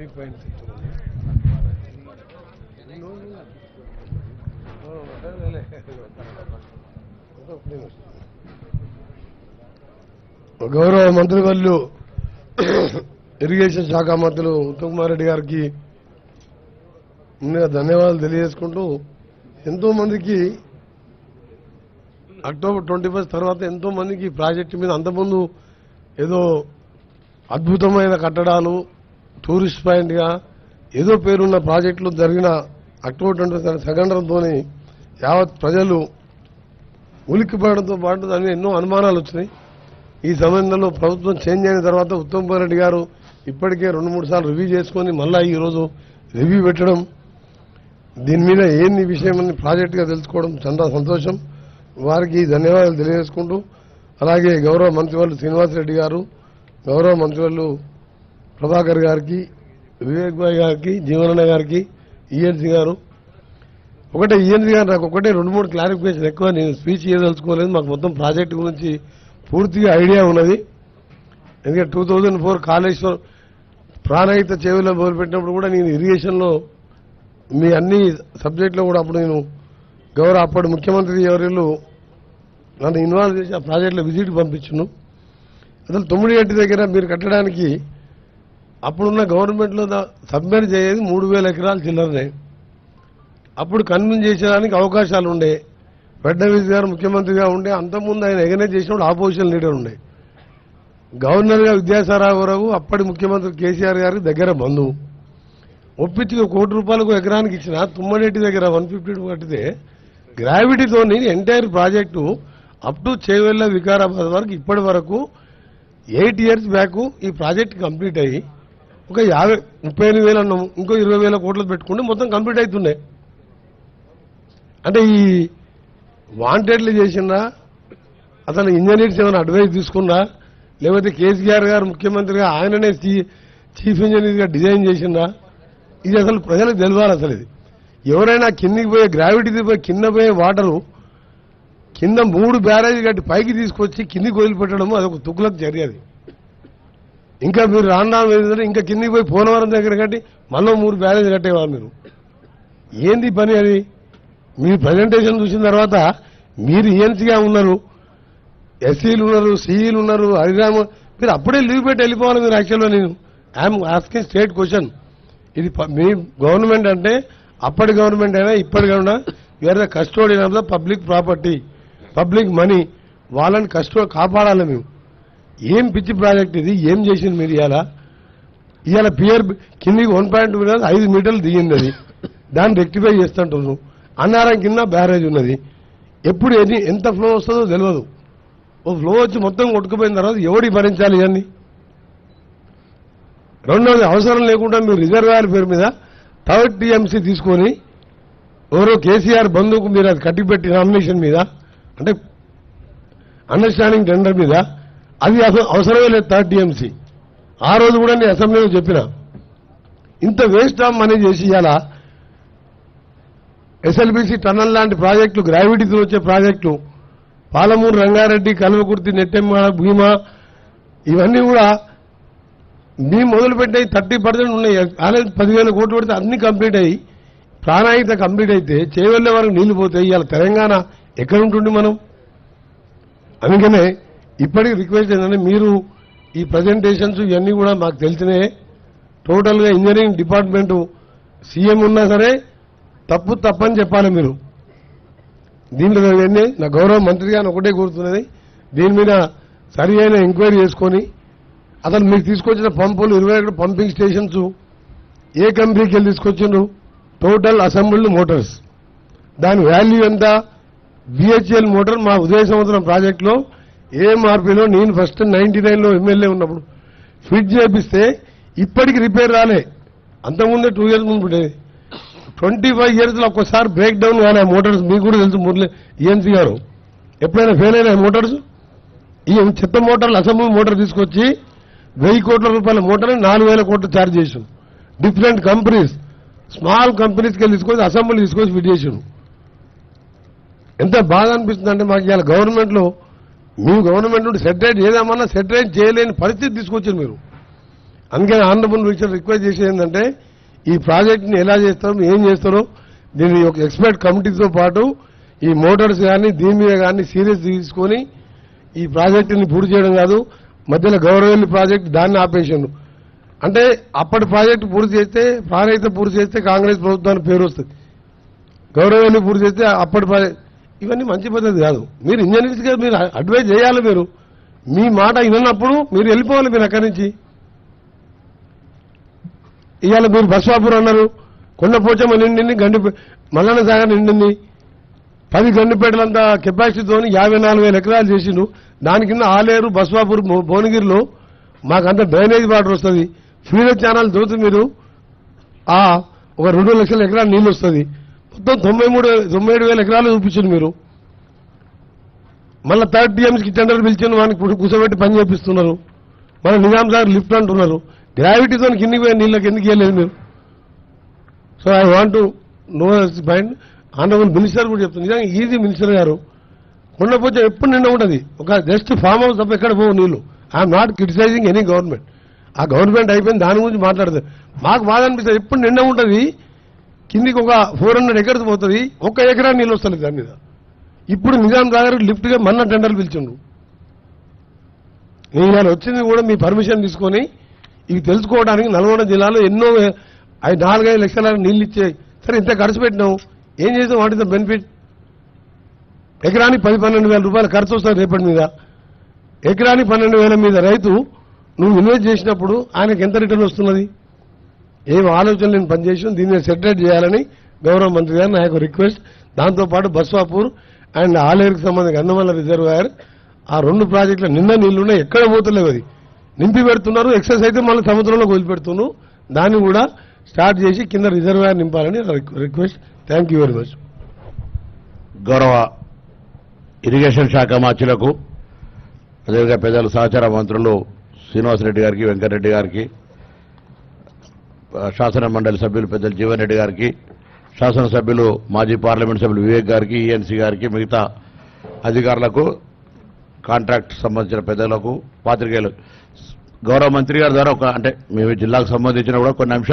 Three point గౌరవ మంత్రివర్యులు irrigation శాఖ మంత్రులు ఉత్తమ్ కుమార్ రెడ్డి గారికి ముందుగా ధన్యవాదాలు తెలియజేసుకుంటూ ఎంతో మందికి అక్టోబర్ ట్వంటీ ఫస్ట్ తర్వాత ఎంతో మందికి ప్రాజెక్టు మీద అంతకుముందు ఏదో అద్భుతమైన కట్టడాలు టూరిస్ట్ పాయింట్గా ఏదో పేరున్న ప్రాజెక్టులు జరిగిన అక్టోబర్ ట్వంటీ ఫస్ట్ సంఘటనతో యావత్ ప్రజలు ఉలిక్కిపడడంతో పాటు దాని ఎన్నో అనుమానాలు వచ్చినాయి. ఈ సమయంలో ప్రభుత్వం చేంజ్ అయిన తర్వాత ఉత్తమ్ కుమార్ రెడ్డి గారు ఇప్పటికే రెండు మూడు సార్లు రివ్యూ చేసుకొని మళ్ళా ఈరోజు రివ్యూ పెట్టడం దీని మీద ఏంది విషయం అని ప్రాజెక్టుగా తెలుసుకోవడం చాలా సంతోషం. వారికి ధన్యవాదాలు తెలియజేసుకుంటూ అలాగే గౌరవ మంత్రివర్లు శ్రీనివాసరెడ్డి గారు గౌరవ మంత్రివర్లు ప్రభాకర్ గారికి వివేక్ భాయ్ గారికి జీవనన్న గారికి ఈఎన్సీ గారు. ఒకటే ఈఎన్సీ గారు నాకు ఒకటే రెండు మూడు క్లారిఫికేషన్ ఎక్కువ. నేను స్పీచ్ ఇవ్వదలుచుకోలేదు మాకు మొత్తం ప్రాజెక్టు గురించి పూర్తిగా ఐడియా ఉన్నది. ఎందుకంటే two thousand four Kaleshwar Pranahita చెవిలో మొదలుపెట్టినప్పుడు కూడా నేను ఇరిగేషన్లో మీ అన్ని సబ్జెక్టులో కూడా అప్పుడు నేను గౌరవ అప్పటి ముఖ్యమంత్రి ఎవరిళ్ళు నన్ను ఇన్వాల్వ్ చేసి ఆ ప్రాజెక్టులో విజిట్ పంపించును. అసలు తొమ్మిది గంటి దగ్గర మీరు కట్టడానికి అప్పుడున్న గవర్నమెంట్లో సబ్మెర్ చేయేది మూడు వేల ఎకరాలు చిల్లరనే. అప్పుడు కన్విన్స్ చేసేదానికి అవకాశాలు ఉండే. ఫడ్నవీస్ గారు ముఖ్యమంత్రిగా ఉండే. అంతకుముందు ఆయన ఎగనైజ్ చేసినప్పుడు ఆపోజిషన్ లీడర్ ఉండే. గవర్నర్గా విద్యాసారావు అప్పటి ముఖ్యమంత్రి కేసీఆర్ గారికి దగ్గర బంధువు. ఒప్పించి కోటి రూపాయలకు ఎకరానికి ఇచ్చిన తుమ్మడేటి దగ్గర వన్ ఫిఫ్టీ కట్టితే గ్రావిటీతోని entire project up to Chevella Vikarabad వరకు ఇప్పటి వరకు ఎయిట్ ఇయర్స్ బ్యాక్ ఈ ప్రాజెక్ట్ కంప్లీట్ అయ్యి ఒక యాభై ముప్పై ఎనిమిది వేలు అన్నాము. ఇంకో ఇరవై వేల కోట్లు పెట్టుకుంటే మొత్తం కంప్లీట్ అవుతున్నాయి. అంటే ఈ వాంటెడ్లు చేసిందా అతను ఇంజనీర్స్ ఏమైనా అడ్వైస్ తీసుకున్నా లేకపోతే కేసీఆర్ గారు ముఖ్యమంత్రిగా ఆయననే చీఫ్ ఇంజనీర్గా డిజైన్ చేసిందా ఇది అసలు ప్రజలకు తెలియాలి అసలు ఇది. ఎవరైనా కిందికి పోయే గ్రావిటీ పోయి కింద పోయే వాటరు కింద మూడు బ్యారేజ్ కట్టి పైకి తీసుకొచ్చి కిందికి వదిలిపెట్టడం అదొక తుక్కులకు చర్య అది ఇంకా మీరు రాను రాను ఇంకా కిందికి పోయి పోలవరం దగ్గర కట్టి మళ్ళీ మూడు బ్యాలెన్స్ కట్టేవారు మీరు. ఏంది పని అది? మీ ప్రజెంటేషన్ చూసిన తర్వాత మీరు ఈఎన్సీగా ఉన్నారు. ఎస్సీలు ఉన్నారు సిఈలు ఉన్నారు హరిరామ మీరు అప్పుడే లీవ్ పెట్టి వెళ్ళిపోవాలి మీరు యాక్చువల్గా నేను. ఐఎమ్ ఆస్కింగ్ స్టేట్ క్వశ్చన్ ఇది మీ గవర్నమెంట్ అంటే అప్పటి గవర్నమెంట్ అయినా ఇప్పటి గవర్నమెంట్ వేరే custodian of the public property public money వాళ్ళని కస్టో కాపాడాలి మేము. ఏం పిచ్చి ప్రాజెక్ట్ ఇది? ఏం చేసింది మీరు ఇవాళ ఇవాళ పియర్ కిందికి వన్ పాయింట్ ఐదు మీటర్లు దిగింది అది. దాన్ని రెక్టిఫై చేస్తుంటున్నాం అన్నారం కింద బ్యారేజ్ ఉన్నది. ఎప్పుడు ఎన్ని ఎంత ఫ్లో వస్తుందో తెలియదు ఓ ఫ్లో వచ్చి మొత్తం కొట్టుకుపోయిన తర్వాత ఎవడి భరించాలి ఇవన్నీ? రెండవది అవసరం లేకుండా మీరు రిజర్వాయర్ పేరు మీద థర్డ్ టీఎంసీ తీసుకొని ఎవరో కేసీఆర్ బంధువుకు మీరు అది కట్టిపెట్టి నామినేషన్ మీద అంటే అండర్స్టాండింగ్ టెండర్ మీద అది అసలు అవసరమే లేదు థర్డ్ టీఎంసీ. ఆ రోజు కూడా నేను అసెంబ్లీలో చెప్పిన. ఇంత వేస్ట్ ఆఫ్ మనీ చేసి ఇవాళ ఎస్ఎల్బిసి టన్నల్ లాంటి ప్రాజెక్టులు గ్రావిటీతో వచ్చే ప్రాజెక్టులు పాలమూరు రంగారెడ్డి కల్వకుర్తి నెట్టెమ్మ భీమా ఇవన్నీ కూడా మేము మొదలుపెట్టే థర్టీ పర్సెంట్ ఉన్నాయి. ఆల్రెడీ పదివేల కోట్లు పెడితే అన్ని కంప్లీట్ అయ్యి ప్రాణాయిత కంప్లీట్ అయితే చేయవల్లే వరకు నీళ్ళు పోతాయి. ఇవాళ తెలంగాణ ఎక్కడ మనం? అందుకనే ఇప్పటికి రిక్వెస్ట్ ఏంటంటే మీరు ఈ ప్రజెంటేషన్స్ ఇవన్నీ కూడా మాకు తెలిసినాయే టోటల్గా ఇంజనీరింగ్ డిపార్ట్మెంటు సీఎం ఉన్నా సరే తప్పు తప్పని చెప్పాలి మీరు. దీంట్లో ఇవన్నీ నా గౌరవ మంత్రి గారిని ఒకటే కోరుతున్నది. దీని మీద సరి అయిన ఎంక్వైరీ చేసుకొని అసలు మీకు తీసుకొచ్చిన పంపులు ఇరవై ఒకటి పంపింగ్ స్టేషన్స్ ఏ కంపెనీకి వెళ్ళి తీసుకొచ్చిండ్రు? టోటల్ అసెంబ్ల్డ్ మోటార్స్ దాని వాల్యూ ఎంత? బిహెచ్ఎల్ మోటార్ మా ఉదయ సంవత్సరం ప్రాజెక్టులో ఏఎంఆర్పీలో నేను ఫస్ట్ నైన్టీ నైన్లో ఎమ్మెల్యే ఉన్నప్పుడు ఫిట్ చేపిస్తే ఇప్పటికి రిపేర్ రాలే. అంతకుముందే టూ ఇయర్స్ ముందు ఉండేది ట్వంటీ ఫైవ్ ఇయర్స్లో ఒక్కసారి బ్రేక్ డౌన్ కానీ ఆ మోటార్స్ మీకు కూడా తెలుసు మురళి ఈఎన్సీ గారు. ఎప్పుడైనా ఫెయిల్ అయినా మోటార్స్ ఈ చెత్త మోటార్లు అసెంబ్లీ మోటార్ తీసుకొచ్చి వెయ్యి కోట్ల రూపాయల మోటార్ని నాలుగు వేల కోట్లు ఛార్జ్ చేసాం డిఫరెంట్ కంపెనీస్ స్మాల్ కంపెనీస్కి వెళ్ళి తీసుకొచ్చి అసెంబ్లీ తీసుకొచ్చి ఫిట్ చేసాం ఎంత బాగా అనిపిస్తుంది అంటే మాకు ఇవాళ గవర్నమెంట్లో మీ గవర్నమెంట్ నుండి సెటరేట్ చేద్దామన్నా సెటరేట్ చేయలేని పరిస్థితి తీసుకొచ్చారు మీరు. అందుకని ఆనరబుల్ మినిస్టర్ రిక్వెస్ట్ చేసేది ఏంటంటే ఈ ప్రాజెక్ట్ని ఎలా చేస్తారు ఏం చేస్తారో దీని ఒక ఎక్స్పర్ట్ కమిటీతో పాటు ఈ మోటార్స్ కానీ దీని మీద కానీ సీరియస్ తీసుకొని ఈ ప్రాజెక్టుని పూర్తి చేయడం కాదు మధ్యలో గౌరవెల్లి ప్రాజెక్ట్ దాన్ని ఆపేషన్ అంటే అప్పటి ప్రాజెక్టు పూర్తి చేస్తే ప్రాణహిత పూర్తి చేస్తే కాంగ్రెస్ ప్రభుత్వానికి పేరు వస్తుంది. గౌరవెల్లి పూర్తి చేస్తే అప్పటి ప్రాజెక్ట్ ఇవన్నీ మంచి పద్ధతి కాదు. మీరు ఇంజనీర్స్గా మీరు అడ్వైజ్ చేయాలి మీరు. మీ మాట వినప్పుడు మీరు వెళ్ళిపోవాలి మీరు అక్కడి నుంచి. ఇవాళ మీరు బస్వాపూర్ అన్నారు. కొండపోచమ్మ నిండింది గండి మల్లన్న సాగర్ నిండింది. పది గండిపేటలంతా కెపాసిటీతో యాభై నాలుగు వేల ఎకరాలు చేసిండు. దాని కింద ఆలేరు బస్వాపూర్ భువనగిరిలో మాకంత డ్రైనేజ్ వాటర్ వస్తుంది. ఫ్రీడర్ ఛానల్ దోతు మీరు ఒక రెండు లక్షల ఎకరాలు నీళ్ళు వస్తుంది. మొత్తం తొంభై మూడు తొంభై ఏడు వేల ఎకరాలు చూపించింది మీరు. మళ్ళీ థర్డ్ టీఎంసీకి టెండర్ పిలిచిన వానికి ఇప్పుడు కూర్చోబెట్టి పని చేపిస్తున్నారు. మన నిజాం సార్ లిఫ్ట్ అంటున్నారు. గ్రావిటీతో కిందికి పోయి నీళ్ళకి ఎందుకు వెళ్ళలేదు మీరు? So I want to know point honourable minister కూడా చెప్తుంది నిజంగా ఈజీ మినిస్టర్ గారు. కొండపోతే ఎప్పుడు నిండా ఉంటుంది. ఒక జస్ట్ ఫామ్ హౌస్ తప్ప ఎక్కడ పోవు నీళ్ళు. I'm not criticising any government. ఆ గవర్నమెంట్ అయిపోయింది దాని గురించి మాట్లాడదు. మాకు బాధ అనిపిస్తుంది ఎప్పుడు నిండా ఉంటుంది? కిందికి ఒక ఫోర్ హండ్రెడ్ ఎకర్స్ పోతుంది ఒక్క ఎకరా నీళ్ళు వస్తుంది దాని మీద. ఇప్పుడు నిజాం సాగర్ లిఫ్ట్గా మన్న టెండర్లు పిలిచిండు నేను ఇవాళ వచ్చింది కూడా మీ పర్మిషన్ తీసుకొని ఇవి తెలుసుకోవడానికి నల్గొండ జిల్లాలో ఎన్నో ఐదు నాలుగైదు లక్షల నీళ్ళు ఇచ్చాయి సరే ఇంత ఖర్చు పెట్టినావు ఏం చేసాం వాట్ ఇస్ ద బెనిఫిట్? ఎకరానికి పది పన్నెండు వేల రూపాయలు ఖర్చు వస్తుంది రేపటి మీద. ఎకరానికి పన్నెండు వేల మీద రైతు నువ్వు ఇన్వెస్ట్ చేసినప్పుడు ఆయనకి ఎంత రిటర్న్ వస్తున్నది? ఏం ఆలోచన నేను పనిచేసాం దీన్ని సెటరేట్ చేయాలని గౌరవ మంత్రి గారు నా యొక్క రిక్వెస్ట్ దాంతోపాటు బస్వాపూర్ అండ్ ఆలేరుకు సంబంధించిన అన్నమల్ల రిజర్వాయర్ ఆ రెండు ప్రాజెక్టుల నిన్న నీళ్ళున్నాయి. ఎక్కడ పోతలేవు అది. నింపి పెడుతున్నారు. ఎక్సెస్ అయితే మళ్ళీ సముద్రంలోకి వదిలిపెడుతున్నారు దాన్ని కూడా స్టార్ట్ చేసి కింద రిజర్వాయర్ నింపాలని request thank you very much గౌరవ ఇరిగేషన్ శాఖ మార్చులకు అదేవిధంగా పెద్దలు సహచార మంత్రులు శ్రీనివాసరెడ్డి గారికి వెంకటరెడ్డి గారికి శాసన మండలి సభ్యులు పెద్దలు జీవన్ రెడ్డి గారికి శాసనసభ్యులు మాజీ పార్లమెంట్ సభ్యులు వివేక్ గారికి ఈఎన్సీ గారికి మిగతా అధికారులకు కాంట్రాక్ట్ సంబంధించిన పెద్దలకు పాత్రికేయులు గౌరవ మంత్రి గారి ద్వారా ఒక అంటే మేము జిల్లాకు సంబంధించిన కూడా కొన్ని అంశాలు